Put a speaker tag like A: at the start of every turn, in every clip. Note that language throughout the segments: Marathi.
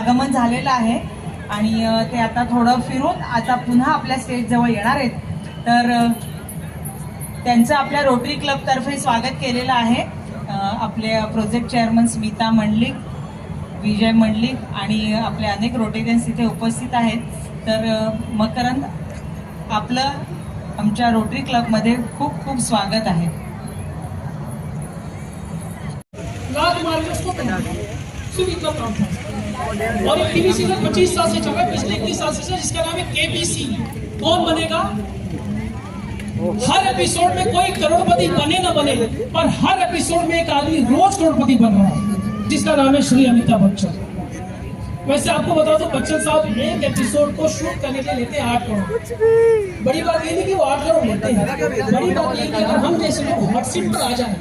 A: आगमन झालेलं आहे. आणि ते आता थोडं फिरून आता पुन्हा आपल्या स्टेजजवळ येणार आहेत. तर त्यांचं आपल्या रोटरी क्लबतर्फे स्वागत केलेलं आहे. आपले प्रोजेक्ट चेअरमन स्मिता मंडलिक विजय मंडलिक आणि आपले अनेक रोटेरियन्स इथे उपस्थित आहेत. तर मकरंद आपलं आमच्या रोटरी क्लबमध्ये खूप खूप स्वागत आहे.
B: लात मार और एक टीवी सीरियल पच्चीस साल से चल रहा है, पिछले इक्कीस साल से जिसका नाम है केबीसी। कौन बनेगा? हर एपिसोड में कोई करोड़पति बने ना बने, पर हर एपिसोड में एक आदमी रोज करोड़पति बन रहा है, जिसका नाम है श्री अमिताभ बच्चन। वैसे आपको बता दो, बच्चन साहब एक एपिसोड को शूट करने के लेते आठ करोड़। बड़ी बात ये नहीं कि वो आठ करोड़ लेते हैं, बड़ी बात ये कि अगर हम जैसे लोग हॉट सीट पर आ जाए,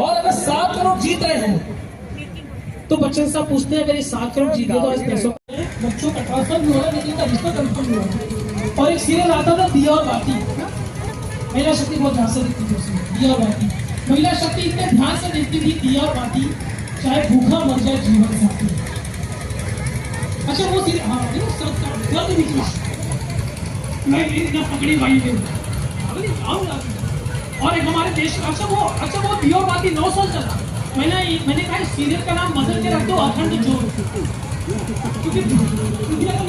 B: और अगर सात करोड़ जीत रहे हैं तो बच्चन साहब पूछते हैं अगर ये सात करोड़ जीत तो इस पैसों बच्चों का ट्रांसफ़र भी हो रहा लेकिन रिश्ता कंफर्म हो। रहा और एक सीरियल आता था, दिया और बाती महिला शक्ति बहुत ध्यान से देखती थी दिया और बाती महिला शक्ति इतने ध्यान से देखती थी, दिया और बाती चाहे भूखा मर जाए जीवन साथी। अच्छा वो सीरियल हाँ ये सब का गर्द निकला मैं इतना पकड़ी भाई और एक हमारे देश अच्छा वो अच्छा वो दियो बाती नौ साल चला। मैंने मैंने कहा सीरियल का नाम बदल के रख दो, अखंड ज़ोर क्योंकि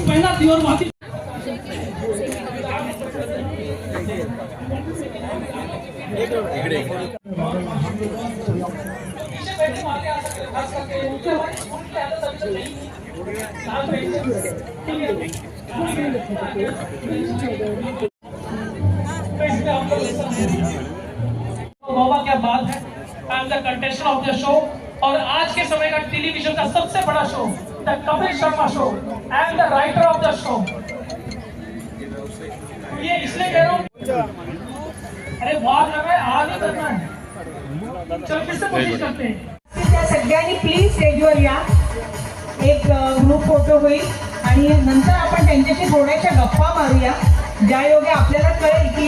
B: पहला दियो बाती पीछे बैठे द ऑफ द शो और आज के समय का टेलीविजन का सबसे बड़ा show the Kapil Sharma show and the writer of the show ये इसलिए कह रहा हूँ अरे वाह लगा है आगे करना है। चलो फिर से कोशिश करते हैं।
A: सगळ्यांनी प्लीज स्टेजवर या. एक ग्रुप फोटो होईल. आणि नंतर आपण त्यांच्याशी थोड्याशा गप्पा मारूया. ज्या योगे आपल्याला कळेल की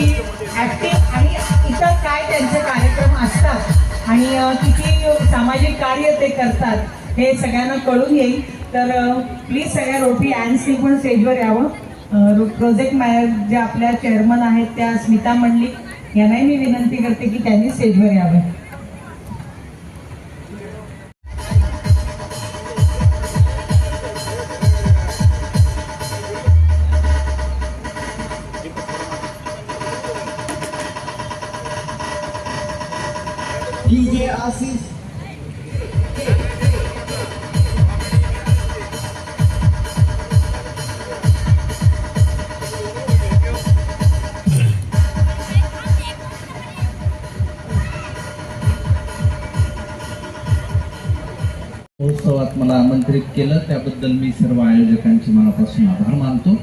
A: ऍक्टिंग आणि इतर काय त्यांचे कार्यक्रम असतात. आणि किती सामाजिक कार्य ते करतात हे सगळ्यांना कळून येईल. तर प्लीज सगळ्या रोटी अँड्सनी पण स्टेजवर यावं. प्रोजेक्ट मॅ जे आपल्या चेअरमन आहेत त्या स्मिता मंडलिक यांनाही मी विनंती करते की त्यांनी स्टेजवर यावं.
C: डीजे आशीष
D: महोत्सवात मला आमंत्रित केलं. त्याबद्दल मी सर्व आयोजकांचे मनापासून आभार मानतो.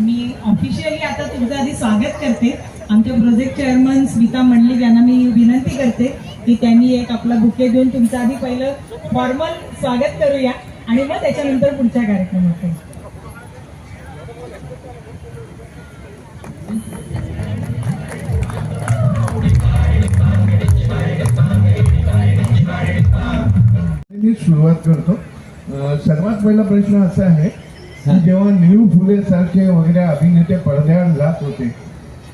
A: मी ऑफिशियली आता तुमचं आधी स्वागत करते. आमच्या प्रोजेक्ट चेअरमन स्मिता मंडलिक यांना मी विनंती करते की त्यांनी एक आपला बुके देऊन तुमचं आधी पहिलं फॉर्मल स्वागत करूया आणि मग त्याच्यानंतर पुढच्या कार्यक्रमात
E: मी सुरुवात करतो. सर्वात पहिला प्रश्न असा आहे की जेव्हा नीरू फुले सारखे वगैरे अभिनेते पडद्यावर जात होते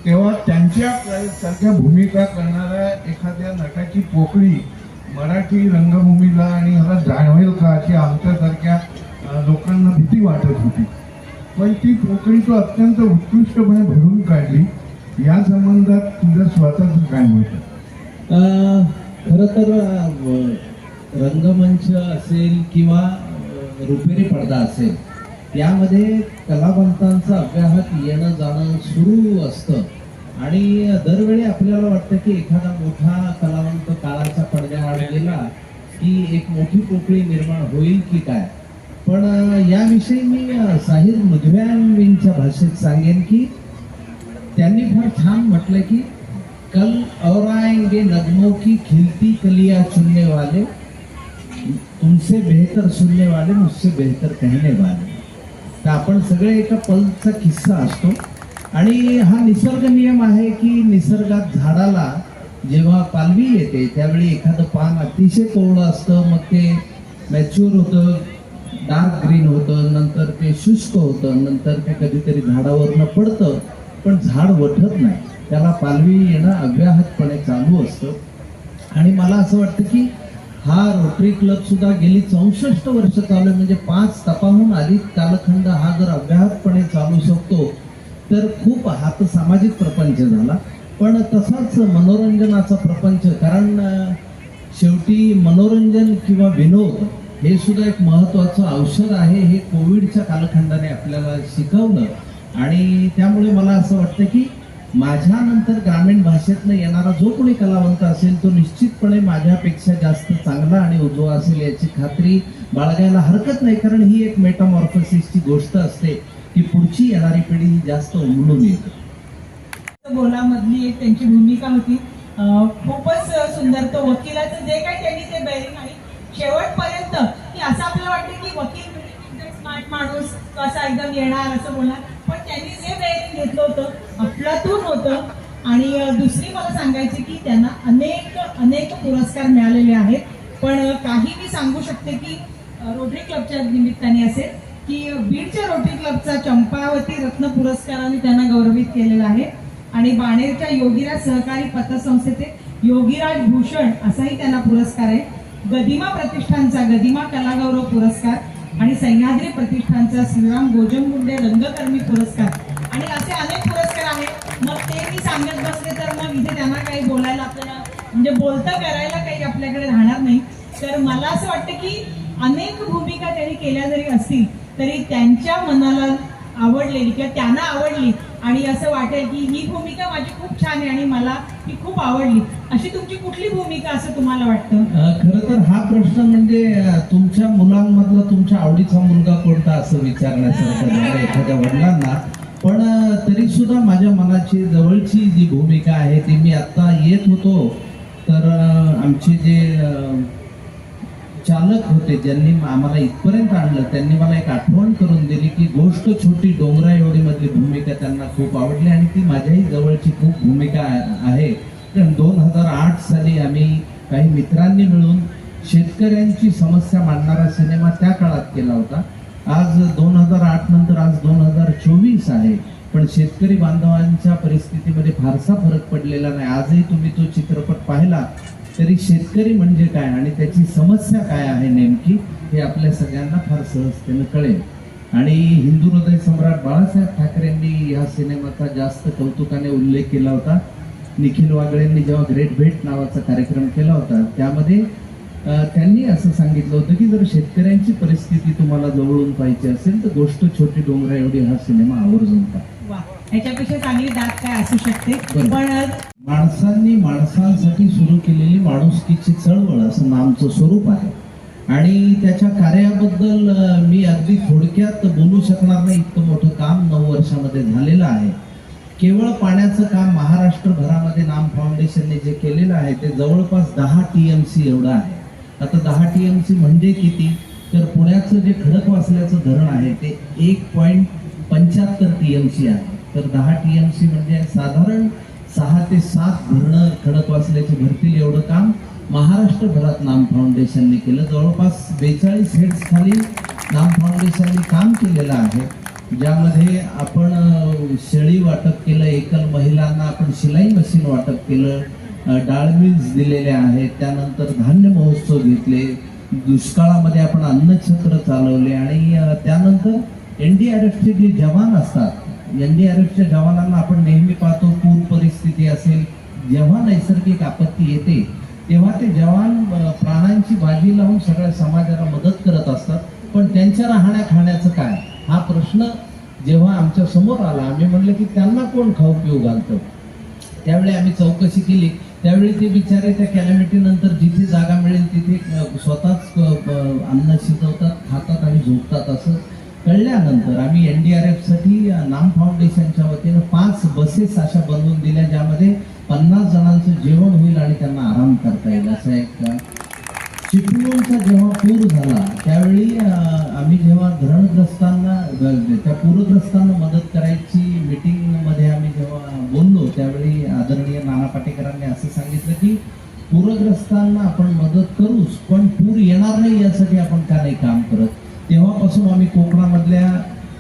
E: तेव्हा त्यांच्या सारख्या भूमिका करणाऱ्या एखाद्या नटाची पोकळी मराठी रंगभूमीला आणि ह्याला जाणवेल का अशी आमच्यासारख्या लोकांना भीती वाटत होती. पण ती पोकळी तो अत्यंत उत्कृष्टपणे भरून काढली. या संबंधात तुझं स्वतःच काय मत
D: खरं तर रंगमंच असेल किंवा रुपेरी पडदा असेल यामध्ये कलावंतांचं अव्याहत येणं जाणं सुरू असतं. आणि दरवेळी आपल्याला वाटतं की एखादा मोठा कलावंत काळाच्या पडद्याआड गेला की एक मोठी पोकळी निर्माण होईल की काय? पण याविषयी मी साहिर मुजव्यांच्या भाषेत सांगेन की त्यांनी फार छान म्हटलं की कल और आएंगे की खिलती कलिया चुनने वाले तुमसे बेहतर सुनने वाले मुझसे बेहतर कहने वाले. तर आपण सगळे एका पलचा किस्सा असतो. आणि हा निसर्ग नियम आहे की निसर्गात झाडाला जेव्हा पालवी येते त्यावेळी एखादं पान अतिशय कोवळं असतं मग ते मॅच्युअर होतं डार्क ग्रीन होतं नंतर ते शुष्क होतं नंतर ते कधीतरी झाडावरनं पडतं पण झाड वठत नाही. त्याला पालवी येणं अव्याहतपणे चालू असतं. आणि मला असं वाटतं की हा रोटरी क्लब सुद्धा गेली चौसष्ट वर्ष चालू आहे. म्हणजे पाच तपाहून अधिक कालखंड हा जर अव्याहतपणे चालू शकतो तर खूप हा तर सामाजिक प्रपंच झाला. पण तसाच मनोरंजनाचा प्रपंच कारण शेवटी मनोरंजन किंवा विनोद हे सुद्धा एक महत्त्वाचं औषध आहे हे कोविडच्या कालखंडाने आपल्याला शिकवलं. आणि त्यामुळे मला असं वाटतं की माझ्यानंतर ग्रामीण भाषेतनं येणारा जो कोणी कलावंत असेल तो निश्चितपणे माझ्यापेक्षा जास्त चांगला आणि उजवा असेल याची खात्री बाळगायला हरकत नाही. कारण ही एक मेटामॉर्फोसिसची गोष्ट असते की पुढची येणारी पिढी ही जास्त उमलून येते.
A: बोलामधली एक त्यांची भूमिका होती. खूपच सुंदर. तो वकिलाचं जे काही त्यांनी ते बेरिंग आहे शेवटपर्यंत की असं आपल्याला वाटतं की वकील म्हणजे स्मार्ट माणूस कसा एकदम येणार असं बोलणार. पण त्यांनी जे बेरिंग घेतलं होतं अफलातून होतं आणि दुसरी मला सांगायची की त्यांना अनेक अनेक पुरस्कार मिळालेले आहेत. पण काही मी सांगू शकते की रोटरी क्लबच्या निमित्ताने असेल की बीडच्या रोटरी क्लबचा चंपावती रत्न पुरस्काराने त्यांना गौरवित केलेला आहे. आणि बाणेरच्या योगीराज सहकारी पतसंस्थेचे योगीराज भूषण असाही त्यांना पुरस्कार आहे. गदिमा प्रतिष्ठानचा गदिमा कलागौरव पुरस्कार. आणि सह्याद्री प्रतिष्ठानचा श्रीराम गोजमगुंडे रंगकर्मी पुरस्कार. आणि असे अनेक पुरस्कार आहेत. मग ते मी सांगत बसले तर मग इथे त्यांना काही बोलायला आपल्याला म्हणजे बोलतं करायला काही आपल्याकडे राहणार नाही. तर मला असं वाटतं की अनेक भूमिका त्यांनी केल्या जरी असतील तरी त्यांच्या मनाला आवडलेली किंवा त्यांना आवडली. आणि असं वाटेल की ही भूमिका माझी खूप छान आहे आणि मला ही खूप आवडली. अशी तुमची कुठली भूमिका असं तुम्हाला वाटतं?
D: खर खरं तर हा प्रश्न म्हणजे तुमच्या मुलांमधला तुमच्या आवडीचा मुलगा कोणता असं विचारण्यासारखं एखाद्या वडिलांना. पण तरी सुद्धा माझ्या मनाची जवळची जी भूमिका आहे ती मी आता येत होतो. तर आमचे जे चालक होते ज्यांनी आम्हाला इथपर्यंत आणलं त्यांनी मला एक आठवण करून दिली की गोष्ट छोटी डोंगरा एवढी मधली भूमिका त्यांना खूप आवडली आणि ती माझ्याही जवळची खूप भूमिका आहे. कारण दोन हजार आठ साली आम्ही काही मित्रांनी मिळून शेतकऱ्यांची समस्या मांडणारा सिनेमा त्या काळात केला होता. आज दोन हजार आठ नंतर आज दोन हजार चोवीस आहे. पण शेतकरी बांधवांच्या परिस्थितीमध्ये फारसा फरक पडलेला नाही. आजही तुम्ही तो चित्रपट पाहिला. तरी शेतकरी म्हणजे काय आणि त्याची समस्या काय आहे नेमकी हे आपल्या सगळ्यांना फार सहजतेनं कळेल. आणि हिंदू हृदय सम्राट बाळासाहेब ठाकरेंनी ह्या सिनेमाचा जास्त कौतुकाने उल्लेख केला होता. निखिल वागळेंनी जेव्हा ग्रेट भेट नावाचा कार्यक्रम केला होता त्यामध्ये त्यांनी असं सांगितलं होतं की जर शेतकऱ्यांची परिस्थिती तुम्हाला जवळून पाहिजे असेल तर गोष्ट छोटी डोंगरा एवढी हा सिनेमा आवर्जून पहा.
A: वा ह्याच्यापेक्षा चांगली दात काय असू शकते. पण
D: माणसांनी माणसांसाठी सुरू केलेली माणुसकीची चळवळ असं नामचं स्वरूप आहे. आणि त्याच्या कार्याबद्दल मी अगदी थोडक्यात बोलू शकणार नाही. इतकं मोठं काम नऊ वर्षामध्ये झालेलं आहे. केवळ पाण्याचं काम महाराष्ट्रभरामध्ये नाम फाउंडेशनने जे केलेलं आहे ते जवळपास दहा टी एम सी एवढं आहे. आता दहा टी एम सी म्हणजे किती? तर पुण्याचं जे खडकवासल्याचं धरण आहे ते एक पॉईंट पंच्याहत्तर टी एम सी आहे. तर दहा टी एम सी म्हणजे साधारण सहा ते सात धरणं खडकवासल्याची भरतील एवढं काम महाराष्ट्रभरात नाम फाउंडेशनने केलं. जवळपास बेचाळीस हेड्स खाली नाम फाउंडेशनने काम केलेलं आहे. ज्यामध्ये आपण शेळी वाटप केलं एकल महिलांना आपण शिलाई मशीन वाटप केलं डाळ मिल्स दिलेल्या आहेत त्यानंतर धान्य महोत्सव घेतले दुष्काळामध्ये आपण अन्नछत्र चालवले आणि त्यानंतर एन डी आर एफचे जे जवान असतात एन डी आर जवानांना आपण नेहमी पाहतो पूर परिस्थिती असेल जेव्हा नैसर्गिक आपत्ती येते तेव्हा ते जवान प्राणांची बाजी लावून सगळ्या समाजाला मदत करत असतात. पण त्यांच्या राहण्या खाण्याचं काय? हा प्रश्न जेव्हा आमच्यासमोर आला आम्ही म्हणलं की त्यांना कोण खाऊ पिऊ घालतं? त्यावेळी आम्ही चौकशी केली. त्यावेळी ते बिचारे त्या कॅलॅमिटी नंतर जिथे जागा मिळेल तिथे स्वतःच अन्न शिजवतात खातात आणि झोपतात असं. कळल्यानंतर आम्ही एन डी आर एफसाठी नाम फाउंडेशनच्या वतीनं पाच बसेस अशा बनवून दिल्या ज्यामध्ये पन्नास जणांचं जेवण होईल आणि त्यांना आराम करता येईल. असं एक चिपळूणचा जेव्हा पूर झाला त्यावेळी आम्ही जेव्हा धरणग्रस्तांना त्या पूरग्रस्तांना मदत करायची मीटिंगमध्ये आम्ही जेव्हा बोललो त्यावेळी आदरणीय नाना पाटेकरांनी असं सांगितलं की पूरग्रस्तांना आपण मदत करूच पण पूर येणार नाही यासाठी आपण का नाही काम करत? तेव्हापासून आम्ही कोकणामधल्या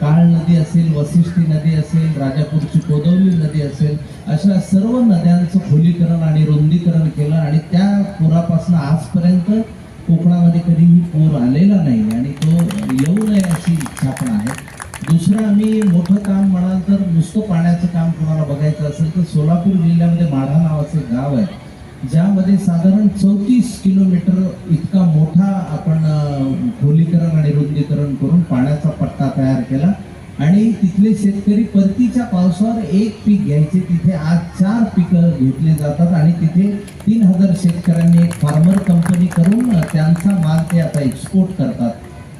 D: काळ नदी असेल वसिष्ठी नदी असेल राजापूरची कोदवली नदी असेल अशा सर्व नद्यांचं खोलीकरण आणि रुंदीकरण केलं आणि त्या पुरापासून आजपर्यंत कोकणामध्ये कधीही पूर आलेला नाही आणि तो येऊ नये अशी इच्छा पण आहे दुसरं आम्ही मोठं काम म्हणाल तर नुसतं पाण्याचं काम कोणाला बघायचं असेल तर सोलापूर जिल्ह्यामध्ये माढा नावाचं एक गाव आहे ज्यामध्ये साधारण चौतीस किलोमीटर इतका मोठा आपण अं, खोलीकरण आणि रुंदीकरण करून पाण्याचा पट्टा तयार केला आणि तिथले शेतकरी परतीच्या एक पीक घ्यायचे तिथे आज चार पिकं घेतले जातात आणि तिथे तीन हजार शेतकऱ्यांनी एक फार्मर कंपनी करून त्यांचा माल ते आता एक्सपोर्ट करतात.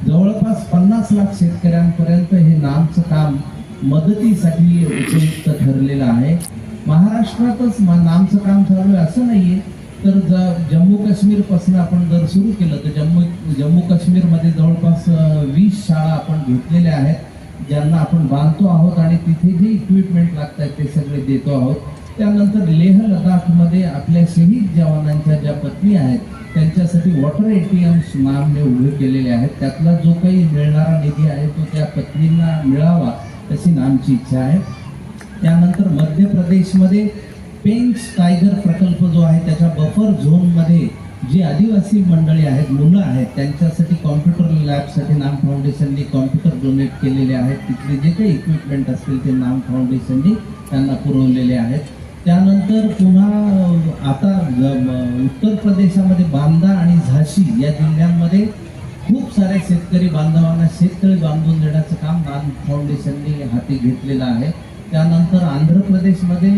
D: जवळपास पन्नास लाख शेतकऱ्यांपर्यंत हे नामचं काम मदतीसाठी उपयुक्त ठरलेलं आहे. महाराष्ट्रातच मा- नामचं काम चालू आहे असं आहे तर ज जम्मू काश्मीरपासून आपण जर सुरू केलं तर जम्मू जम्मू काश्मीरमध्ये जवळपास वीस शाळा आपण घेतलेल्या आहेत. आपण बांधतो आहोत आणि तिथे जे इक्विपमेंट लागत आहेत ते सगळे देतो आहोत. त्यानंतर लेह लडाखमध्ये आपल्या शहीद जवानांच्या ज्या पत्नी आहेत त्यांच्यासाठी वॉटर ए टी एम्स नामने उभे केलेले आहेत. त्यातला जो काही मिळणारा निधी आहे तो त्या पत्नींना मिळावा अशी नामची इच्छा आहे. त्यानंतर मध्य प्रदेशमध्ये पेंच टायगर प्रकल्प जो आहे त्याच्या बफर झोनमध्ये जी आदिवासी मंडळी आहेत मुलं आहेत त्यांच्यासाठी कॉम्प्युटर लॅबसाठी नाम फाउंडेशननी कॉम्प्युटर डोनेट केलेले आहेत. तिथले जे काही इक्विपमेंट असतील ते नाम फाउंडेशननी त्यांना पुरवलेले आहेत. त्यानंतर पुन्हा आता उत्तर प्रदेशामध्ये बांदा आणि झाशी या जिल्ह्यांमध्ये खूप साऱ्या शेतकरी बांधवांना शेततळी बांधून देण्याचं काम नाम फाउंडेशनने हाती घेतलेलं आहे. त्यानंतर आंध्र प्रदेशमध्ये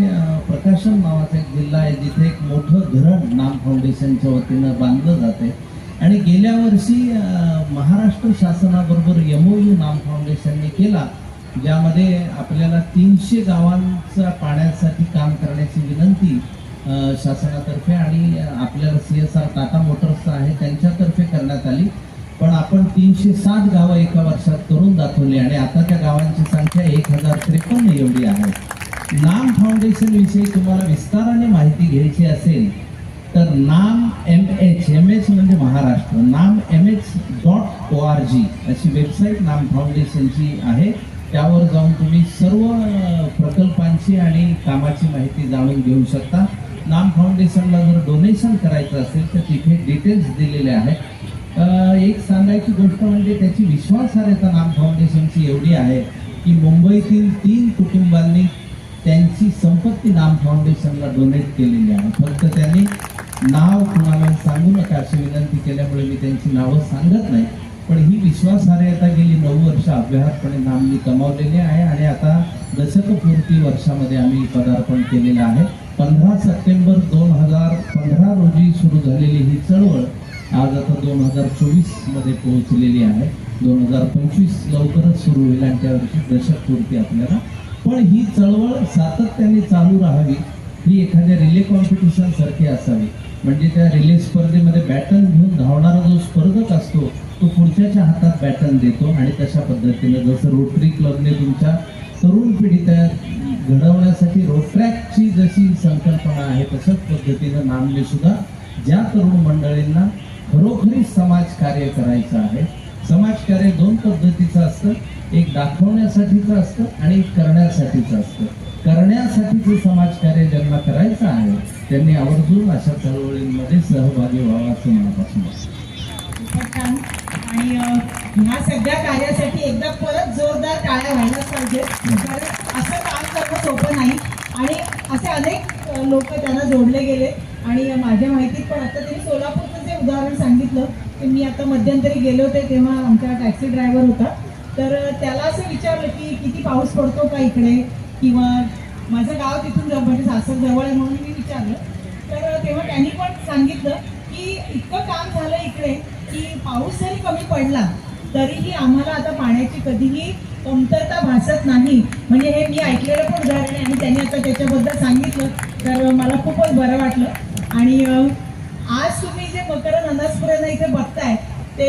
D: प्रकाशन नावाचा एक जिल्हा आहे जिथे एक मोठं धरण नाम फाउंडेशनच्या वतीनं बांधलं जाते. आणि गेल्या वर्षी महाराष्ट्र शासनाबरोबर यमोयू नाम फाउंडेशनने केला ज्यामध्ये आपल्याला तीनशे गावांचा पाण्यासाठी काम करण्याची विनंती शासनातर्फे आणि आपल्याला C S R Tata Motors आहे त्यांच्यातर्फे करण्यात आली. पण आपण तीनशे सात गावं एका वर्षात करून दाखवली आणि आता त्या गावांची संख्या एक हजार त्रेपन्न एवढी आहे. नाम फाउंडेशन विषयी तुम्हाला विस्ताराने माहिती घ्यायची असेल तर नाम एम एच एम एच म्हणजे महाराष्ट्र. नाम M H dot O R G अशी वेबसाईट नाम फाउंडेशनची आहे. त्यावर जाऊन तुम्ही सर्व प्रकल्पांची आणि कामाची माहिती जाणून घेऊ शकता. नाम फाउंडेशनला जर डोनेशन करायचं असेल तर तिथे डिटेल्स दिलेले आहेत. एक सांगायची गोष्ट म्हणजे त्याची विश्वासार्हता नाम फाउंडेशनची एवढी आहे की मुंबईतील तीन कुटुंबांनी त्यांची संपत्ती नाम फाउंडेशनला डोनेट केलेली आहे. फक्त त्यांनी नाव कुणाला सांगू नका अशी विनंती केल्यामुळे मी त्यांची नावं सांगत नाही. पण ही विश्वासार्हता गेली नऊ वर्ष अभ्यासपणे नामनी कमावलेली आहे आणि आता दशकपूर्ती वर्षामध्ये आम्ही पदार्पण केलेलं आहे. पंधरा सप्टेंबर दोन हजार पंधरा रोजी सुरू झालेली ही चळवळ आज आता दोन हजार चोवीसमध्ये पोहोचलेली आहे. दोन हजार पंचवीस लवकरच सुरू होईल आणि त्या दशक पूर्ती आपल्याला. पण ही चळवळ सातत्याने चालू राहावी ही एखाद्या रिले कॉम्पिटिशन सारखी असावी. म्हणजे त्या रिले स्पर्धेमध्ये बॅटन घेऊन धावणारा जो स्पर्धक असतो तो पुढच्याच्या हातात बॅटन देतो आणि तशा पद्धतीनं जसं रोटरी क्लबने तुमच्या तरुण पिढी तयार घडवण्यासाठी रोट्रॅकची जशी संकल्पना आहे तशाच पद्धतीनं नामले सुद्धा ज्या तरुण मंडळींना खरोखरीच समाज कार्य करायचं आहे. समाजकार्य दोन पद्धतीचं असतं. एक दाखवण्यासाठीचं असतं आणि एक करण्यासाठीचं असतं. करण्यासाठीचं समाजकार्य ज्यांना करायचं आहे त्यांनी आवर्जून अशा चळवळींमध्ये सहभागी व्हावं असं मनापासून
A: आणि ह्या सगळ्या कार्यासाठी एकदा परत जोरदार टाळ्या व्हायलाच पाहिजे. कारण असं काम करणं सोपं नाही. आणि असे अनेक लोक त्यांना जोडले गेले. आणि माझ्या माहितीत पण आता त्यांनी सोलापूरचं जे उदाहरण सांगितलं की मी आता मध्यंतरी गेले होते तेव्हा आमचा टॅक्सी ड्रायव्हर होता. तर त्याला असं विचारलं की किती पाऊस पडतो का इकडे? किंवा माझं गाव तिथून जवळ म्हणजे सासर जवळ आहे म्हणून मी विचारलं. तर तेव्हा त्यांनी पण सांगितलं की इतकं काम झालं इकडे की पाऊस जरी कमी पडला तरीही आम्हाला आता पाण्याची कधीही कमतरता भासत नाही. म्हणजे हे मी ऐकलेलं पण उदाहरण आहे आणि त्यांनी आता त्याच्याबद्दल सांगितलं. तर मला खूपच बरं वाटलं. आणि आज तुम्ही जे मकरन अनासपुरांना इथे बघताय ते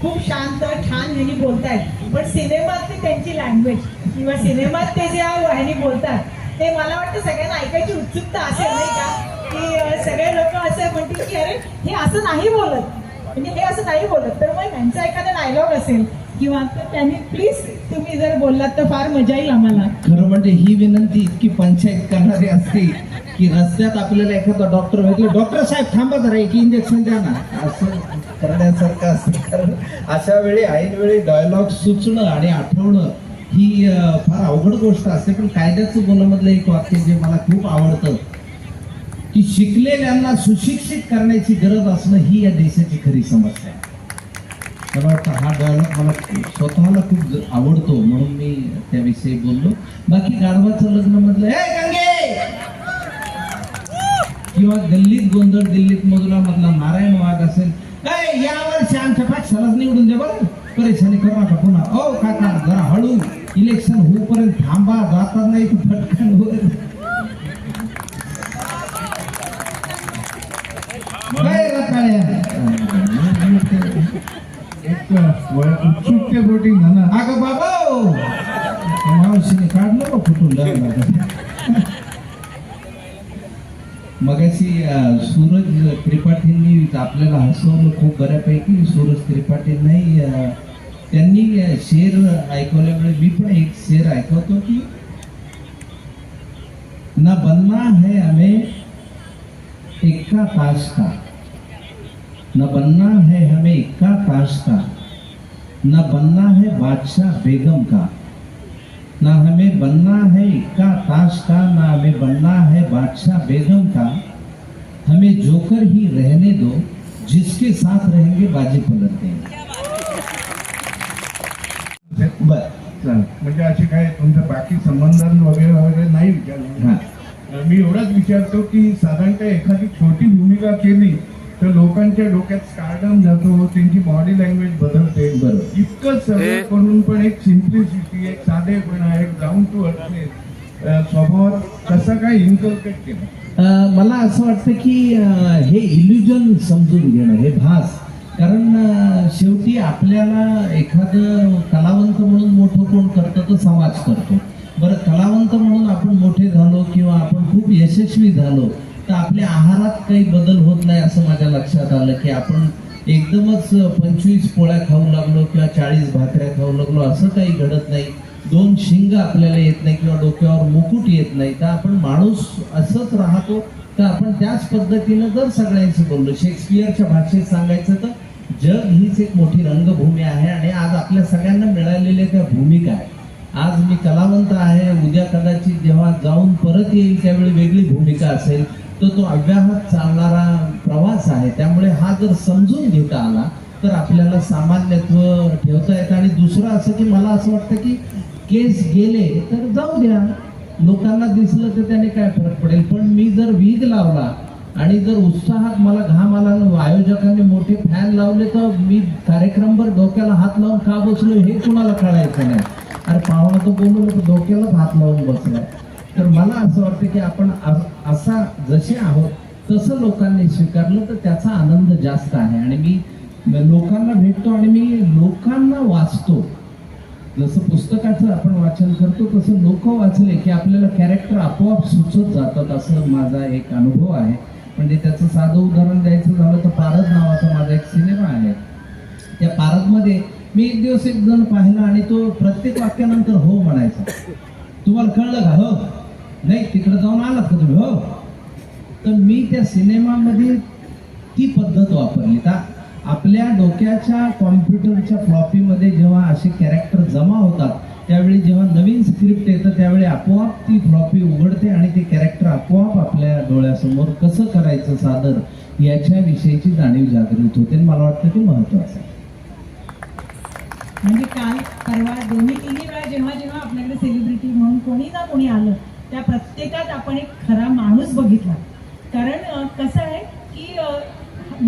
A: खूप शांत छान ह्यांनी बोलतायत. पण सिनेमात ते त्यांची लँग्वेज किंवा सिनेमात ते जे ह्यांनी बोलतात ते मला वाटतं सगळ्यांना ऐकायची उत्सुकता असेल नाही का? की सगळे लोक असं म्हणतील की अरे हे असं नाही बोलत. म्हणजे हे असं नाही बोलत. तर मग त्यांचा एखादा डायलॉग असेल किंवा त्यांनी प्लीज तुम्ही जर बोललात तर फार मजा येईल आम्हाला.
D: खरं म्हणजे ही विनंती इतकी पंचायत करणारी असते की रस्त्यात आपल्याला एखादा डॉक्टर भेटलं डॉक्टर साहेब थांबा जरा एक इंजेक्शन द्या ना. असं करण्यासारखं असतं कारण अशा वेळी ऐन वेळी डायलॉग सुचणं आणि आठवणं ही फार अवघड गोष्ट असते. पण कायद्याचं बोलामधलं एक वाक्य जे मला खूप आवडतं की शिकलेल्यांना सुशिक्षित करण्याची गरज असणं ही या देशाची खरी समस्या आहे. मला वाटतं हा डायलॉग मला स्वतःला खूप आवडतो म्हणून मी त्याविषयी बोललो. बाकी गाढवाचं लग्न ए गंगे किंवा गल्लीत गोंधळ दिल्लीत मधुरा मधला नारायण वाघ असेल काय यावर्षी आमच्या पक्षालाच निवडून दे बरं परेशानी करू नका पुन्हा. ओ काका जरा हळू. इलेक्शन होईपर्यंत थांबा. जातात नाही तर पटकन वर. काय
E: म्हणा.
D: अगं बाबा मावशीने काढलं बा कुठून लागला मगाशी सूरज त्रिपाठींनी आपल्याला हसवलं खूप बऱ्यापैकी. सूरज त्रिपाठी नाही शेर ऐकवल्यामुळे मी एक शेर ऐकवतो की, न बनना है हमें इक्का ताश का न बनना है हमें इक्का ताश का न बनना है बादशाह बेगम का, न हमें बनना है इक्का ताश का न हमें बनना है बादशाह बेगम का, हमें जोकर ही रहने दो, जिसके साथ रहेंगे बाजी पलट देंगे बर.
E: म्हणजे असे काय तुमचं बाकी संबंध वगैरे वगैरे नाही विचारलं
D: हा
E: मी एवढंच विचारतो की साधारणतः एखादी छोटी भूमिका केली तर लोकांच्या डोक्यात स्टार्डम जातो त्यांची बॉडी लँग्वेज बदलते
D: बरोबर.
E: इतकं सगळं करून पण एक सिम्प्लिसिटी एक साधेपणा एक डाऊन टू अर्थनेस स्वभावात कसं काय इन्कल्केट केलं
D: मला असं वाटतं की हे इल्युजन समजून घेणं हे भास कारण शेवटी आपल्याला एखादं कलावंत म्हणून मोठं कोण करतं तर समाज करतो. बरं कलावंत म्हणून आपण मोठे झालो किंवा आपण खूप यशस्वी झालो तर आपल्या आहारात काही बदल होत नाही असं माझ्या लक्षात आलं की आपण एकदमच पंचवीस पोळ्या खाऊ लागलो किंवा चाळीस भाकऱ्या खाऊ लागलो असं काही घडत नाही. दोन शिंग आपल्याला येत नाही किंवा डोक्यावर मुकुट येत नाही. तर आपण माणूस असंच राहतो तर आपण त्याच पद्धतीनं जर सगळ्यांशी बोललो शेक्सपियरच्या भाषेत सांगायचं तर जग हीच एक मोठी रंगभूमी आहे आणि आज आपल्या सगळ्यांना मिळालेल्या त्या भूमिका आहे आज मी कलावंत आहे. उद्या कदाचित जेव्हा जाऊन परत येईल त्यावेळी वेगळी भूमिका असेल. तर तो अव्याहत चालणारा प्रवास आहे. त्यामुळे हा जर समजून घेता आला तर आपल्याला सामान्यत्व ठेवता येतं. आणि दुसरं असं की मला असं वाटतं की केस गेले तर जाऊ द्या. लोकांना दिसलं तर त्याने काय फरक पडेल? पण मी जर वीज लावला आणि जर उत्साहात मला घाम आला आयोजकांनी मोठे फॅन लावले तर मी कार्यक्रमभर डोक्याला हात लावून का बसलो हे कुणाला कळायचं नाही. अरे पाहुणा तो बोललो तर डोक्यालाच हात लावून बसलाय. तर मला असं वाटतं की आपण असा जसे आहोत तसं लोकांनी स्वीकारलं तर त्याचा आनंद जास्त आहे. आणि मी लोकांना भेटतो आणि मी लोकांना वाचतो. जसं पुस्तकाचं आपण वाचन करतो तसं लोक वाचले की आपल्याला कॅरेक्टर आपोआप सुचत जातात असं माझा एक अनुभव आहे. म्हणजे त्याचं साधं उदाहरण द्यायचं झालं तर पारद नावाचा माझा एक सिनेमा आहे. त्या पारदमध्ये मी एक दिवस एक जण पाहिला आणि तो प्रत्येक वाक्यानंतर हो म्हणायचा. तुम्हाला कळलं का? हो. नाही तिकडे जाऊन आलात का तुम्ही? हो. तर मी त्या सिनेमामध्ये ती पद्धत वापरली. का आपल्या डोक्याच्या कॉम्प्युटरच्या फ्लॉपीमध्ये जेव्हा असे कॅरेक्टर जमा होतात त्यावेळी जेव्हा नवीन स्क्रिप्ट येतं त्यावेळी आपोआप ती फ्लॉपी उघडते आणि ते कॅरेक्टर आपोआप आपल्या डोळ्यासमोर कसं करायचं सादर याच्याविषयीची जाणीव जागृत होते आणि मला वाटतं ते महत्वाचं आहे.
A: म्हणजे काल परवा दोन्ही तिन्ही वेळा जेव्हा जेव्हा आपल्याकडे सेलिब्रिटी म्हणून कोणी ना कोणी आलं त्या प्रत्येकात आपण एक खरा माणूस बघितला. कारण कसं आहे की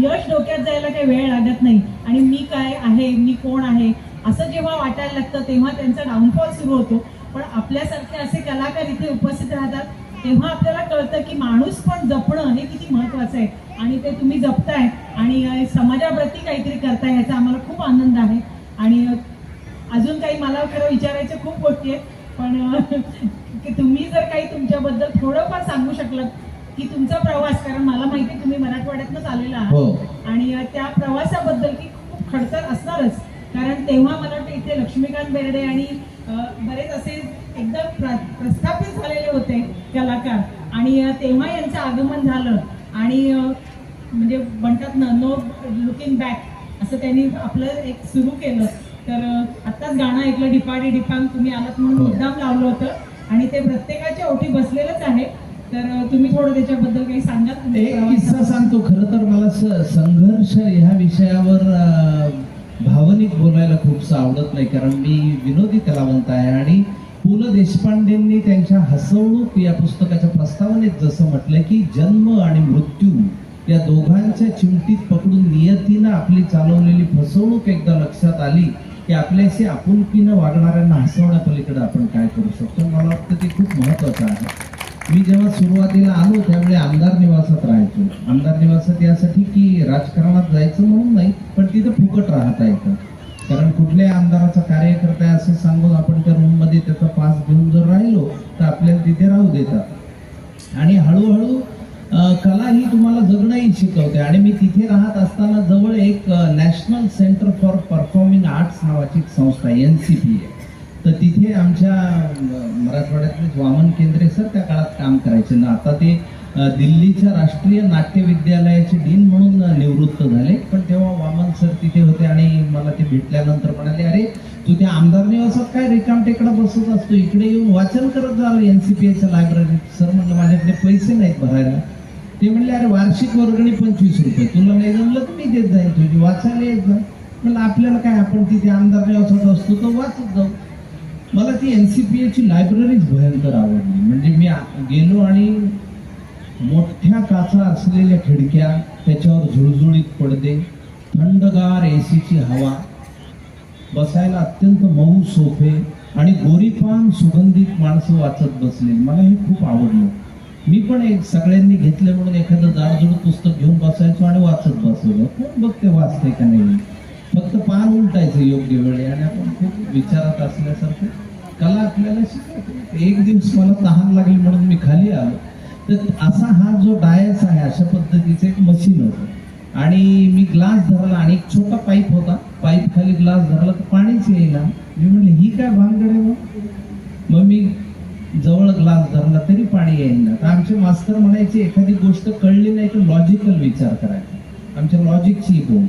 A: यश डोक्यात जायला काही वेळ लागत नाही. आणि मी काय आहे मी कोण आहे असं जेव्हा वाटायला लागतं तेव्हा त्यांचा डाऊनफॉल सुरू होतो. पण आपल्यासारखे असे कलाकार इथे उपस्थित राहतात तेव्हा आपल्याला कळतं की माणूस पण जपणं हे किती महत्वाचं आहे. आणि ते तुम्ही जपताय आणि समाजाप्रती काहीतरी करताय याचा आम्हाला खूप आनंद आहे. आणि अजून काही मला खरं विचारायच्या खूप गोष्टी आहेत. पण की तुम्ही जर काही तुमच्याबद्दल थोडंफार सांगू शकलात की तुमचा प्रवास कारण मला माहिती तुम्ही मराठवाड्यातनंच आलेला
D: हो.
A: आहात आणि अ, त्या प्रवासाबद्दल की खूप खडतर असणारच. कारण तेव्हा मला वाटतं इथे लक्ष्मीकांत बेर्डे आणि बरेच असे एकदम प्र प्रस्थापित झालेले होते कलाकार. आणि तेव्हा यांचं आगमन झालं. आणि म्हणजे म्हणतात ना नो लुकिंग बॅक असं त्यांनी आपलं एक सुरू केलं. तर आत्ताच गाणं ऐकलं डिपाडी डिपांग तुम्ही आलात म्हणून
D: हो.
A: मुद्दाम लावलं होतं. आणि ते प्रत्येकाच्या ओठी बसलेलंच आहे. तर तुम्ही थोडं त्याच्याबद्दल काही सांगा
D: किस्सा. सांगतो. खरं तर मला संघर्ष ह्या विषयावर भावनिक बोलायला खूपसं आवडत नाही कारण मी विनोदी कलावंत आहे आणि पु ल देशपांडेंनी त्यांच्या हसवणूक या पुस्तकाच्या प्रस्तावनेत जसं म्हटलं की जन्म आणि मृत्यू या दोघांच्या चिमटीत पकडून नियतीनं आपली चालवलेली फसवणूक एकदा लक्षात आली की आपल्याशी आपुलकीनं वागणाऱ्यांना हसवण्यापलीकडे आपण काय करू शकतो? मला वाटतं ते खूप महत्वाचं आहे. मी जेव्हा सुरुवातीला आलो त्यावेळी आमदार निवासात राहायचो. आमदार निवासात यासाठी की राजकारणात जायचं म्हणून नाही पण तिथं फुकट राहता येतं. कारण कुठल्याही आमदाराचा कार्यकर्ता आहे असं सांगून आपण त्या रूममध्ये त्याचा पास घेऊन जर राहिलो तर आपल्याला तिथे राहू देतात. आणि हळूहळू कला ही तुम्हाला जगणंही शिकवते. आणि मी तिथे राहत असताना जवळ एक national centre for performing arts नावाची एक संस्था एन सी पी आहे तर तिथे आमच्या अ, मराठवाड्यातले वामन केंद्रे सर त्या काळात काम करायचे. ना आता ते दिल्लीच्या राष्ट्रीय नाट्य विद्यालयाचे डीन म्हणून निवृत्त झाले. पण तेव्हा वामन सर तिथे होते आणि मला ते भेटल्यानंतर म्हणाले अरे तू त्या आमदार निवासात काय रिकाम टेकडा बसत असतो? इकडे येऊन वाचन करत जाल एन सी पी एच्या लायब्ररीत सर म्हणलं माझ्याकडे पैसे नाहीत भरायला. ते म्हणले अरे वार्षिक वर्गणी पंचवीस रुपये. तुला नाही जमलं तर मी देत जाईल तुझी. वाचायला येत जा. म्हणलं आपल्याला काय आपण तिथे आमदार निवासात असतो तर वाचत जाऊ. मला ती एन सी पी एची लायब्ररीच भयंकर आवडली. म्हणजे मी गेलो आणि मोठ्या काचा असलेल्या खिडक्या त्याच्यावर झुळझुळीत पडदे थंडगार एसीची हवा बसायला अत्यंत मऊ सोफे आणि गोरीपान सुगंधित माणसं वाचत बसले. मला हे खूप आवडलं. मी पण एक सगळ्यांनी घेतले म्हणून एखादं जाडजुड पुस्तक घेऊन बसायचो आणि वाचत बसवलं कोण बघते वाचते का नाही? फक्त पान उलटायचं योग्य वेळी आणि आपण खूप विचारात असल्यासारखं कला आपल्याला शिकायचं एक दिवस मला तहान लागली म्हणून मी खाली आलो. तर असा हा जो डायस आहे अशा पद्धतीचं एक मशीन होतं. आणि मी ग्लास धरला आणि एक छोटा पाईप होता. पाईप खाली ग्लास धरला तर पाणीच येईना मी म्हणले ही काय भानगड आहे मग? मग मी जवळ ग्लास धरला तरी पाणी येईना तर आमचे मास्तर म्हणायचे एखादी गोष्ट कळली नाही तर लॉजिकल विचार करायचा. आमच्या लॉजिकची बोल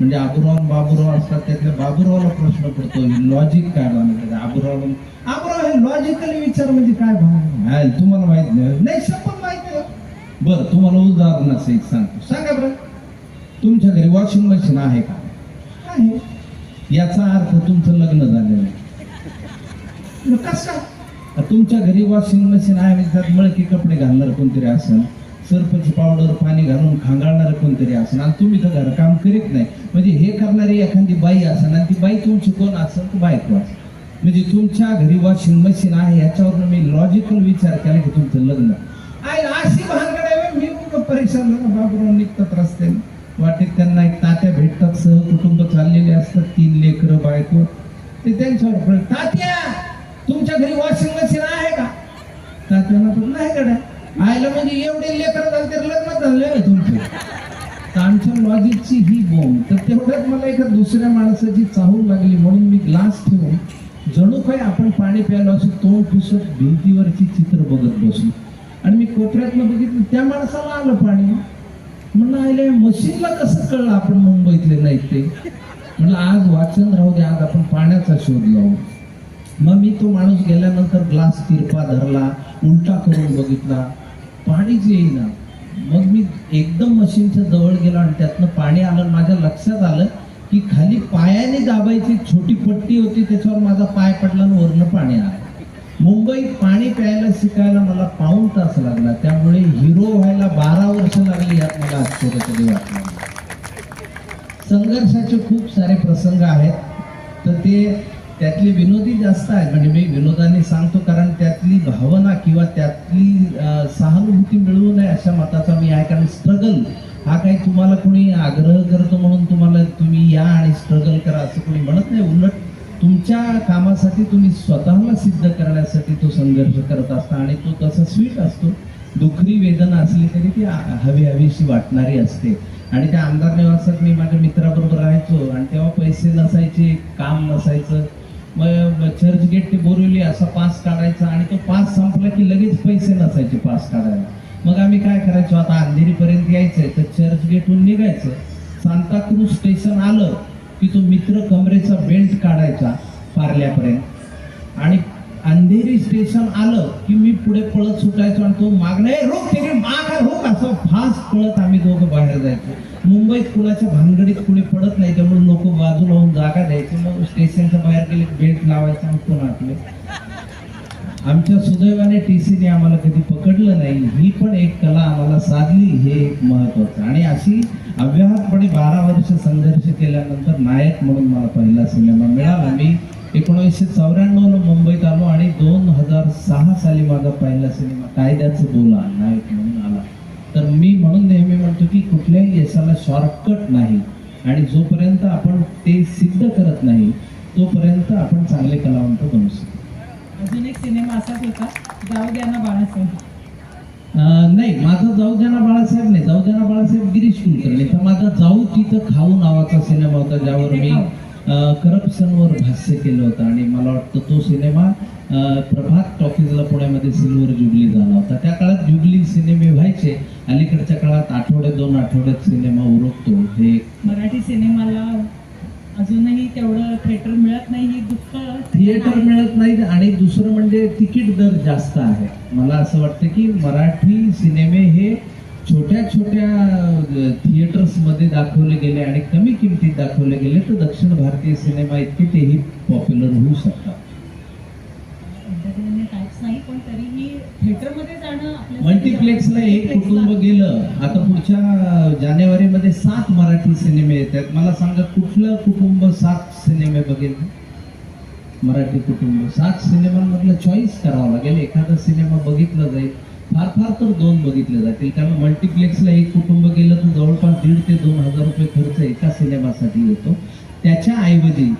D: म्हणजे आबुराव बाबुराव असतात त्यातल्या बाबुरावला प्रश्न पडतो. लॉजिक काय बनवायचं आबुराव आबुराव हे लॉजिकली विचार म्हणजे काय बनवायचं तुम्हाला माहीत नाही. नाही शपथ माहीत नाही. बरं तुम्हाला उदाहरण असं एक सांगतो. सांगा बरं. तुमच्या घरी वॉशिंग मशीन आहे का? आहे. याचा अर्थ तुमचं लग्न झालेलं आहे. कसं? तुमच्या घरी वॉशिंग मशीन आहे म्हणजे त्यात मळकी कपडे घालणार कोणतरी असेल? सर्फची पावडर पाणी घालून खांगाळणारं कोणतरी असं आणि तुम्ही तर घरकाम करीत नाही. म्हणजे हे करणारी एखादी बाई असं आणि ती बाई तुमची कोण असेल तर बायको असेल म्हणजे तुमच्या घरी वॉशिंग मशीन आहे याच्यावर मी लॉजिकल विचार केला की तुमचं लग्न. आहे अशी भानगड मी कुठं परेशान झालो? निघतात रस्त्याने. वाटेत त्यांना एक तात्या भेटतात सहकुटुंब चाललेले असतात तीन लेकरं बायको. ते त्यांच्यावर तात्या तुमच्या घरी वॉशिंग मशीन आहे का? तात्याला पण नाही कडा आयला म्हणजे एवढे लेकर झाले तर लग्न झाले होय तुमचे? आमच्या लॉजिकची ही बोंब तर तेवढ्यात मला एका दुसऱ्या माणसाची चाहूल लागली म्हणून मी ग्लास ठेवून जणू काही आपण पाणी प्यायलो असं तोंड पुसत भिंतीवरची चित्र बघत बसलो. आणि मी कोपऱ्यातनं बघितलं त्या माणसाला आलं पाणी. म्हणलं आयले मशीनला कसं कळलं आपण मुंबईतले नाहीत ते? म्हणलं आज वाचन राहू दे आज आपण पाण्याचा शोध लावू. मग मी तो माणूस गेल्यानंतर ग्लास तिरपा धरला उलटा करून बघितला. पाणीच येईना मग मी एकदम मशीनच्या जवळ गेलो आणि त्यातनं पाणी आलं माझ्या लक्षात आलं की खाली पायाने दाबायची छोटी पट्टी होती त्याच्यावर माझा पाय पडला आणि वरनं पाणी आलं. मुंबईत पाणी प्यायला शिकायला मला पाऊण तास लागला. त्यामुळे हिरो व्हायला बारा वर्ष लागली यात मला आश्चर्य कधी वाटलं. संघर्षाचे खूप सारे प्रसंग आहेत. तर ते त्यातली विनोदी जास्त आहेत. म्हणजे मी विनोदाने सांगतो कारण त्यातली भावना किंवा त्यातली सहानुभूती मिळवू नये अशा मताचा मी आहे. कारण स्ट्रगल हा काही तुम्हाला कोणी आग्रह करतो म्हणून तुम्हाला तुम्ही या आणि स्ट्रगल करा असं कोणी म्हणत नाही. उलट तुमच्या कामासाठी तुम्ही स्वतःला सिद्ध करण्यासाठी तो संघर्ष करत असता आणि तो तसा स्वीट असतो. दुखरी वेदना असली तरी ती हवी हवीशी वाटणारी असते. आणि त्या आमदार निवासात मी माझ्या मित्राबरोबर राहायचो आणि तेव्हा पैसे नसायचे काम नसायचं. मग चर्च गेट ते बोरिवली असा पास काढायचा. आणि तो पास संपला की लगेच पैसे नसायचे पास काढायला. मग आम्ही काय करायचो? आता अंधेरीपर्यंत यायचंय. तर चर्च गेटहून निघायचं. सांताक्रूज स्टेशन आलं की तो मित्र कमरेचा बेल्ट काढायचा पार्ल्यापर्यंत. आणि अंधेरी स्टेशन आलं की मी पुढे पळत सुटायचो आणि तो मागणे रोख तिकडे माग रोख असं फास्ट पळत आम्ही दोघं बाहेर जायचो. मुंबईत कुणाच्या भानगडीत कुणी पडत नाही त्यामुळे लोक बाजूला होऊन जागा द्यायचे. मग स्टेशनच्या बाहेर गेले बेल्ट लावायचा आणि कोण आटले आमच्या सुदैवाने टी सीने आम्हाला कधी पकडलं नाही. ही पण एक कला आम्हाला साधली हे एक महत्वाचं आणि अशी अव्याहतपणे बारा वर्ष संघर्ष केल्यानंतर नायक म्हणून मला पहिला सिनेमा मिळाला. मी एकोणीसशे चौऱ्याण्णवला मुंबईत आलो आणि दोन हजार सहा साली माझा पहिला सिनेमा कायद्याचं बोला नायक म्हणून. तर मी म्हणून नेहमी म्हणतो की कुठल्याही यशाला शॉर्टकट नाही. आणि जोपर्यंत आपण ते सिद्ध करत नाही तोपर्यंत आपण चांगले कलावंत बनू शकतो.
A: अजून एक सिनेमा असाच होता जाऊ द्या ना बाळासाहेब.
D: नाही माझा जाऊ द्या ना बाळासाहेब नाही. जाऊ द्या ना बाळासाहेब गिरीश कुलकर्णी. तर माझा जाऊ तिथं खाऊ नावाचा सिनेमा होता ज्यावर मी करप्शनवर भाष्य केलं होतं आणि मला वाटतं तो सिनेमा प्रभात टॉकीजला पुण्यामध्ये सिल्वर जुबली झाला होता. त्या काळात जुबली सिनेमे व्हायचे अलीकडच्या काळात आठवड्यात दोन आठवड्यात सिनेमा उरकतो. हे
A: मराठी सिनेमाला अजूनही तेवढं थिएटर मिळत नाही ही दुःख
D: थिएटर मिळत नाही आणि दुसरं म्हणजे तिकीट दर जास्त आहे. मला असं वाटतं की मराठी सिनेमे हे छोट्या छोट्या थिएटर्समध्ये दाखवले गेले आणि कमी किमतीत दाखवले गेले तर दक्षिण भारतीय सिनेमा इतके तेही पॉप्युलर होऊ शकतात. मल्टिप्लेक्सला एक कुटुंब गेलं आता पुढच्या जानेवारीमध्ये सात मराठी सिनेमे येत आहेत मला सांगा कुठलं कुटुंब सात सिनेमे बघेल? मराठी कुटुंब. सात सिनेमांमधलं चॉईस करावं लागेल. एखादा सिनेमा बघितला जाईल. फार फार तर दोन बघितले जातील. कारण मल्टिप्लेक्सला एक कुटुंब गेलं तर जवळपास दीड ते दोन हजार रुपये खर्च एका सिनेमासाठी येतो. त्याच्या ऐवजी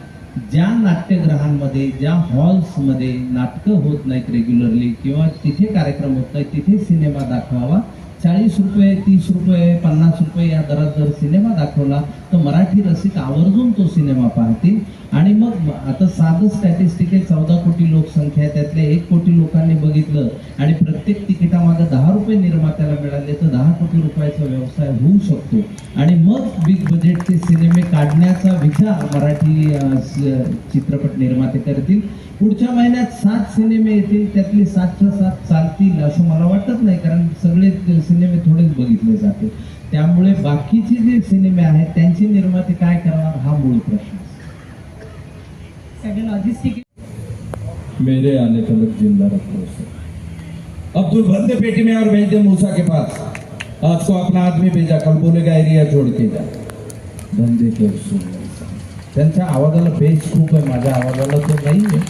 D: ज्या नाट्यगृहांमध्ये ज्या हॉल्समध्ये नाटकं होत नाहीत रेग्युलरली किंवा तिथे कार्यक्रम होत नाहीत तिथे सिनेमा दाखवावा. चाळीस रुपये तीस रुपये पन्नास रुपये या दरात जर सिनेमा दाखवला तर मराठी रसिक आवर्जून तो सिनेमा पाहतील. आणि मग आता साधं स्टॅटिस्टिक आहे चौदा कोटी लोकसंख्या आहे त्यातल्या एक कोटी लोकांनी बघितलं आणि प्रत्येक तिकिटामागे दहा रुपये निर्मात्याला मिळाले तर दहा कोटी रुपयाचा व्यवसाय होऊ शकतो. आणि मग बिग बजेटचे सिनेमे काढण्याचा विचार मराठी चित्रपट निर्माते करतील. पुढच्या महिन्यात सात सिनेमे येतील त्यातले सातच्या सात चालतील असं मला वाटत नाही कारण सगळे सिनेमे थोडेच बघितले जाते. त्यामुळे बाकीचे जे सिनेमे आहेत त्यांचे निर्माते काय करणार हा मूळ प्रश्न. आहे.
A: सगळे लॉजिस्टिक
F: मेरे आने तक जिंदा रखो अब्दुल भर दे पेटी में और भेज दे मूसा के पास। आज को अपना आदमी भेजा कल बोलेगा एरिया छोड़ के जा। धंधे के उसूल
D: त्यांच्या आवाजाला बेस खूप आहे माझ्या आवाजाला तो नाही आहे